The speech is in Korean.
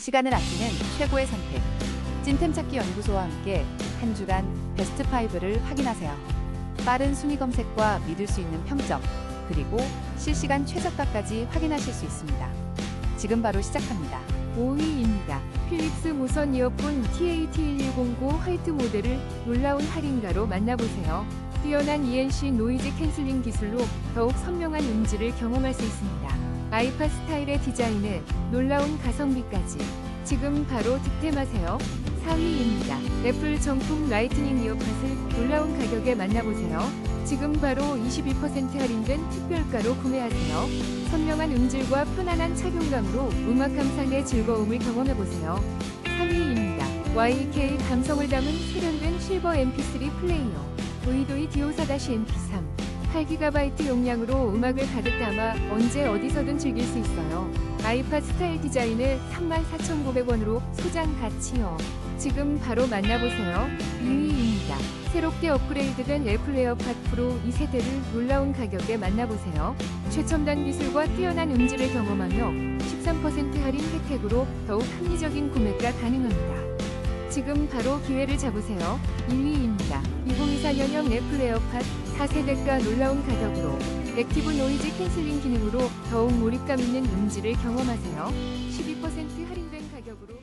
시간을 아끼는 최고의 선택. 찐템 찾기 연구소와 함께 한 주간 베스트 5를 확인하세요. 빠른 순위 검색과 믿을 수 있는 평점, 그리고 실시간 최저가까지 확인하실 수 있습니다. 지금 바로 시작합니다. 5위입니다. 필립스 무선 이어폰 TAT1109 화이트 모델을 놀라운 할인가로 만나보세요. 뛰어난 ENC 노이즈 캔슬링 기술로 더욱 선명한 음질을 경험할 수 있습니다. 아이파 스타일의 디자인에 놀라운 가성비까지 지금 바로 득템하세요. 4위입니다. 애플 정품 라이트닝 이어팟을 놀라운 가격에 만나보세요. 지금 바로 22% 할인된 특별가로 구매하세요. 선명한 음질과 편안한 착용감으로 음악 감상의 즐거움을 경험해보세요. 3위입니다. YK 감성을 담은 세련된 실버 MP3 플레이어. 의도이 디오사-MP3. 8GB 용량으로 음악을 가득 담아 언제 어디서든 즐길 수 있어요. 아이팟 스타일 디자인을 34,900원으로 소장 가치요. 지금 바로 만나보세요. 2위입니다. 새롭게 업그레이드된 애플 에어팟 프로 2세대를 놀라운 가격에 만나보세요. 최첨단 기술과 뛰어난 음질을 경험하며 13% 할인 혜택으로 더욱 합리적인 구매가 가능합니다. 지금 바로 기회를 잡으세요. 1위입니다. 2024년형 애플 에어팟 4세대가 놀라운 가격으로 액티브 노이즈 캔슬링 기능으로 더욱 몰입감 있는 음질을 경험하세요. 12% 할인된 가격으로